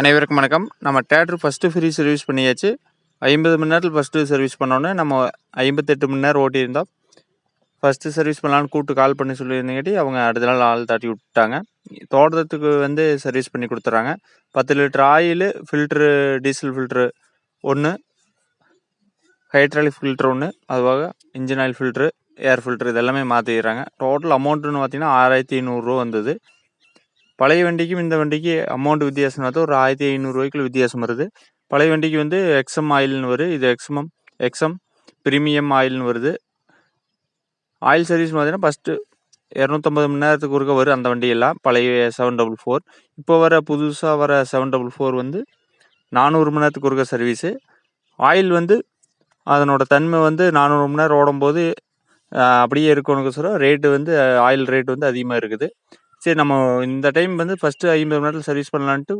அனைவருக்கும் வணக்கம். நம்ம டேட்ரு ஃபஸ்ட்டு ஃப்ரீ சர்வீஸ் பண்ணியாச்சு. ஐம்பது மணி நேரத்தில் ஃபஸ்ட்டு சர்வீஸ் பண்ணோன்னே நம்ம ஐம்பத்தெட்டு மணி நேரம் ஓட்டியிருந்தோம். ஃபஸ்ட்டு சர்வீஸ் பண்ணலான்னு கூப்பிட்டு கால் பண்ணி சொல்லியிருந்தங்காட்டி அவங்க அடுத்த நாள் ஆள் தட்டி விட்டாங்க தோட்டத்துக்கு வந்து சர்வீஸ் பண்ணி கொடுத்துட்றாங்க. பத்து litre oil filter diesel filter ஒன்று ஹைட்ராலிக் ஃபில்ட்ரு ஒன்று அதுவாக engine oil filter air filter இதெல்லாமே மாற்றிடுறாங்க டோட்டல் அமௌண்ட்டுன்னு பார்த்தீங்கன்னா ஆறாயிரத்தி ஐநூறுரூவா வந்தது. பழைய வண்டிக்கும் இந்த வண்டிக்கு அமௌண்ட் வித்தியாசம் பார்த்தா ஒரு ஆயிரத்தி ஐநூறுரூவாய்க்குள்ள வித்தியாசம் வருது. பழைய வண்டிக்கு வந்து எக்ஸம் ஆயில்னு வரும் இது எக்ஸமம் எக்ஸம் ப்ரீமியம் ஆயில்னு வருது. ஆயில் சர்வீஸ் பார்த்தீங்கன்னா ஃபஸ்ட்டு இரநூத்தம்பது மணி நேரத்துக்கு ஒருக்க வரும் அந்த வண்டியெல்லாம். பழைய செவன் டபுள் ஃபோர் இப்போ வர புதுசாக வர செவன் டபுள் ஃபோர் வந்து நானூறு மணி நேரத்துக்கு ஒருக்க சர்வீஸு ஆயில் வந்து அதனோட தன்மை வந்து நானூறு மணி நேரம் ஓடும்போது அப்படியே இருக்கணுங்க சொல்ல ரேட்டு வந்து ஆயில் ரேட் வந்து அதிகமாக இருக்குது. சரி நம்ம இந்த டைம் வந்து ஃபஸ்ட்டு ஐம்பது மணி நேரத்தில் சர்வீஸ் பண்ணலான்ட்டு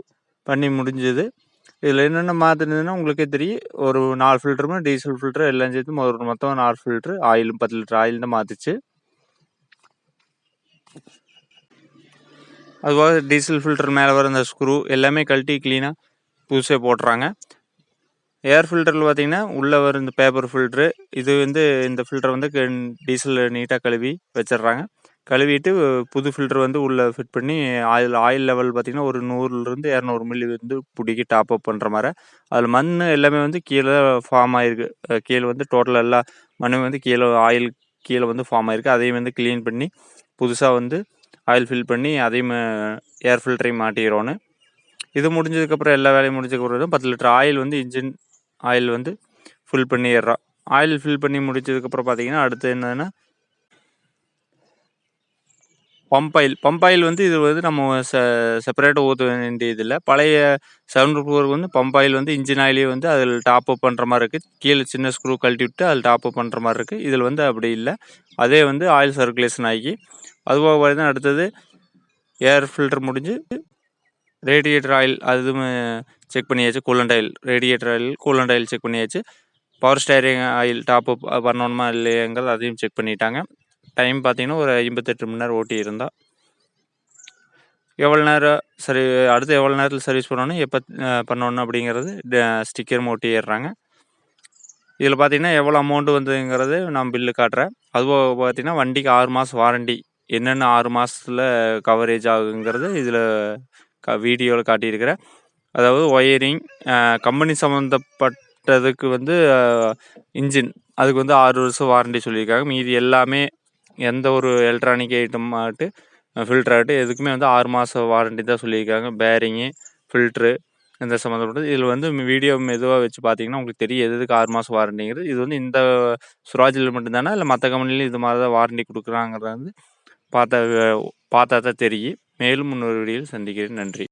பண்ணி முடிஞ்சது. இதில் என்னென்ன மாற்றினதுன்னா உங்களுக்கே தெரியும். ஒரு நாலு ஃபில்டருமே டீசல் ஃபில்ட்ரு எல்லாம் சேர்த்து ஒரு மொத்தம் நாலு ஃபில்ட்ரு ஆயிலும் பத்து லிட்டர் ஆயில் தான் மாற்றிச்சு அதுபோக டீசல் ஃபில்டர் மேலே வர அந்த ஸ்க்ரூ எல்லாமே கழட்டி க்ளீனாக புதுசாக போட்டுறாங்க. ஏர் ஃபில்டரில் பார்த்தீங்கன்னா உள்ளே வர இந்த பேப்பர் ஃபில்ட்ரு இது வந்து இந்த ஃபில்டர் வந்து டீசல் நீட்டாக கழுவி வச்சிடுறாங்க. கழுவிட்டு புது ஃபில்டர் வந்து உள்ளே ஃபிட் பண்ணி ஆயில் ஆயில் லெவல் பார்த்திங்கன்னா ஒரு நூறுலேருந்து இரநூறு மில்லி வந்து பிடிக்கி டாப் அப் பண்ணுற மாதிரி. அதில் மண் எல்லாமே வந்து கீழே ஃபார்ம் ஆகிருக்கு கீழே வந்து டோட்டல் எல்லா மண்ணும் வந்து கீழே ஆயில் கீழே வந்து ஃபார்ம் ஆகிருக்கு அதையும் வந்து க்ளீன் பண்ணி புதுசாக வந்து ஆயில் ஃபில் பண்ணி அதையும் ஏர் ஃபில்டரையும் மாட்டிக்கிறோன்னு. இது முடிஞ்சதுக்கப்புறம் எல்லா வேலையும் முடிஞ்சதுக்கப்புறம் பத்து லிட்டர் ஆயில் வந்து இன்ஜின் ஆயில் வந்து ஃபில் பண்ணிடுறோம் ஆயில் ஃபில் பண்ணி முடிச்சதுக்கப்புறம் பார்த்தீங்கன்னா அடுத்து என்னென்னா பம்ப் ஆயில் பம்ப் ஆயில் வந்து இது வந்து நம்ம செ செப்பரேட்டாக ஊற்ற வேண்டியதில்லை. பழைய செவன் ஃபோருக்கு வந்து பம்ப் ஆயில் வந்து இன்ஜின் ஆயிலே வந்து அதில் டாப் அப் பண்ணுற மாதிரி இருக்குது கீழே சின்ன ஸ்க்ரூ கழட்டி விட்டு அதில் டாப் அப் பண்ணுற மாதிரி இருக்குது இதில் வந்து அப்படி இல்லை. அதே வந்து ஆயில் சர்க்குலேஷன் ஆகி அதுபோக பார்த்தீங்கன்னா அடுத்தது ஏர் ஃபில்டர் முடிஞ்சு ரேடியேட்டர் ஆயில் அதுவும் செக் பண்ணியாச்சு. Coolant oil radiator oil coolant oil check பண்ணியாச்சு. Power steering oil top up பண்ணணுமா இல்லையாங்கிறது அதையும் செக் பண்ணிட்டாங்க. டைம் பார்த்தீங்கன்னா ஒரு ஐம்பத்தெட்டு மணி நேரம் ஓட்டி இருந்தால் எவ்வளோ நேரம் சரி அடுத்து எவ்வளோ நேரத்தில் சர்வீஸ் பண்ணணும் எப்போ பண்ணணும் அப்படிங்கிறது ஸ்டிக்கர் ஓட்டிடுறாங்க இதில் பார்த்தீங்கன்னா எவ்வளோ அமௌண்ட்டு வந்ததுங்கிறது நான் பில்லு காட்டுறேன். அதுபோக பார்த்தீங்கன்னா வண்டிக்கு ஆறு மாதம் வாரண்டி என்னென்ன ஆறு மாதத்தில் கவரேஜ் ஆகுங்கிறது இதில் க வீடியோவில் காட்டியிருக்கிறேன். அதாவது ஒயரிங் கம்பெனி சம்மந்தப்பட்டதுக்கு வந்து இன்ஜின் அதுக்கு வந்து ஆறு வருஷம் வாரண்டி சொல்லியிருக்காங்க. மீதி எல்லாமே எந்த ஒரு எலக்ட்ரானிக் ஐட்டம் ஆகட்டு ஃபில்ட்ரு ஆகட்டும் எதுக்குமே வந்து ஆறு மாதம் வாரண்டி தான் சொல்லியிருக்காங்க. பேரிங்கு ஃபில்ட்ரு இந்த சம்மந்தப்பட்டது. இதில் வந்து வீடியோ மெதுவாக வச்சு பார்த்தீங்கன்னா உங்களுக்கு தெரியும் எது எதுக்கு ஆறு மாதம் வாரண்டிங்கிறது இது வந்து இந்த சுராஜில் மட்டும்தானே இல்லை மற்ற கம்பெனிலையும் இது மாதிரி தான் வாரண்டி கொடுக்குறாங்கிறது வந்து பார்த்தா பார்த்தா தான் தெரியும். மேலும் இன்னொரு வீடியோவில் சந்திக்கிறேன். நன்றி.